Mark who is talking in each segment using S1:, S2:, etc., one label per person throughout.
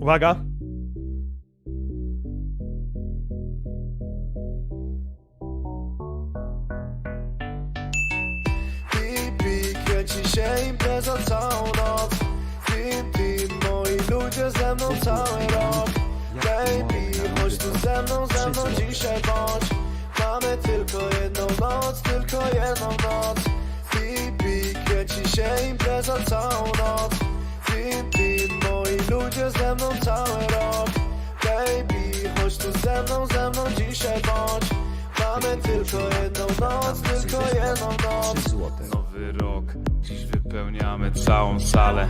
S1: Uwaga.
S2: Pipi, kręci się impreza całą noc. Team, moi ludzie ze mną cały rok. Baby, chodź tu ze mną, ze mną dzisiaj bądź. Mamy tylko jedną noc, tylko jedną noc. Pipi, kręci się impreza całą noc. Team, ludzie ze mną cały rok. Baby, chodź tu ze mną, ze mną dzisiaj bądź. Mamy tylko jedną noc, tylko jedną noc.
S3: Nowy rok, dziś wypełniamy całą salę.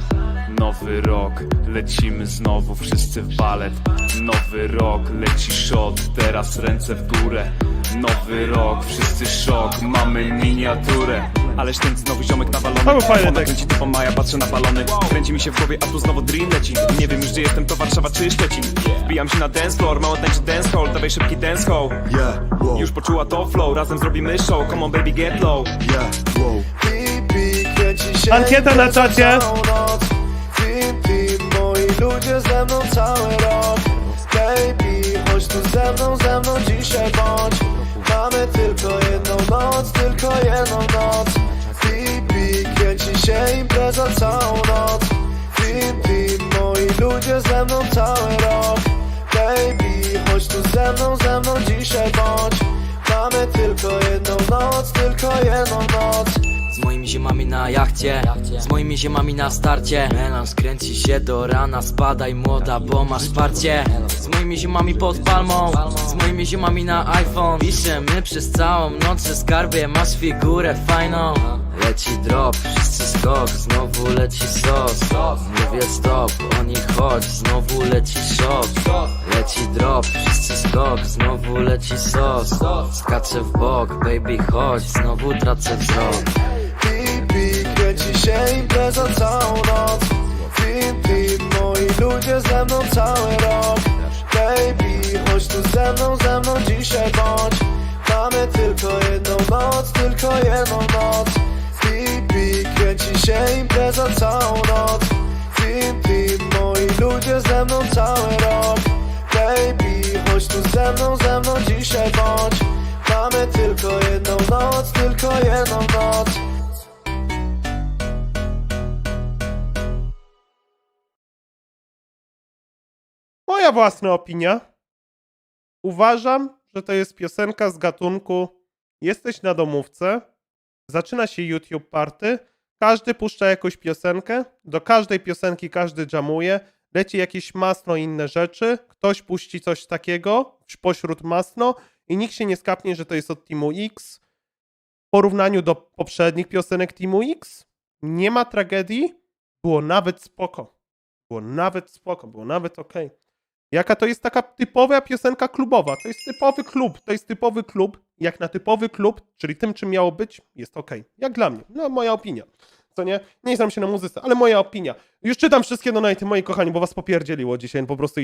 S3: Nowy rok, lecimy znowu wszyscy w balet. Nowy rok, leci shot, teraz ręce w górę. Nowy rok, wszyscy szok, mamy miniaturę Ależ ten znowu ziomek nawalony.
S1: To był fajny
S3: Ona
S1: tekst.
S3: kręci typą Maja, patrzę na balony. Kręci mi się w głowie, a tu znowu dream leci. Nie wiem już gdzie jestem, to Warszawa czy Szczecin. Wbijam się na dance floor, mało tańczy dance hall. Dawaj szybki dance hall.
S4: Yeah, wow,
S3: Już poczuła to flow, razem zrobimy show. Come on baby get low.
S4: Yeah, wow.
S2: Pipi, kręci się
S1: Ankieta na czacie.
S2: całą noc. Moi ludzie ze mną cały rok. Baby, chodź tu ze mną, ze mną dzisiaj bądź. Mamy tylko jedną noc, tylko jedną noc impreza całą noc Team, team, moi ludzie ze mną cały rok. Baby, chodź tu ze mną, ze mną dzisiaj bądź. Mamy tylko jedną noc, tylko jedną noc
S5: Z moimi ziomami na jachcie Z moimi ziomami na starcie. Melanż kręci się do rana Spadaj młoda, bo masz wsparcie. Z moimi ziomami pod palmą Z moimi ziomami na iPhone. Piszemy przez całą noc, że skarbie Masz figurę fajną. Leci drop, wszyscy skok Znowu leci sos. Mówię stop, oni chodź Znowu leci szok. Leci drop, wszyscy skok Znowu leci sos. Skaczę w bok, baby chodź Znowu tracę wzrok
S2: się impreza całą noc Team, team, moi ludzie ze mną cały rok. Baby, chodź tu ze mną, ze mną dzisiaj bądź. Mamy tylko jedną noc, tylko jedną noc. Pipi, kręci się impreza całą noc team, moi ludzie ze mną cały rok. Baby, chodź tu ze mną, ze mną dzisiaj bądź. Mamy tylko jedną noc, tylko jedną noc
S1: Moja własna opinia. Uważam, że to jest piosenka z gatunku Jesteś na domówce, zaczyna się YouTube Party, każdy puszcza jakąś piosenkę, do każdej piosenki każdy jamuje, leci jakieś masno i inne rzeczy, ktoś puści coś takiego pośród masno i nikt się nie skapnie, że to jest od Teamu X. W porównaniu do poprzednich piosenek Teamu X nie ma tragedii, było nawet spoko. Było nawet spoko, było nawet okej. Jaka to jest taka typowa piosenka klubowa. To jest typowy klub. To jest typowy klub. Jak na typowy klub, czyli tym, czym miało być, jest okej. Jak dla mnie. No, moja opinia. Co nie? Nie znam się na muzyce, ale moja opinia. Już czytam wszystkie donaty, moi kochani, bo was popierdzieliło dzisiaj po prostu i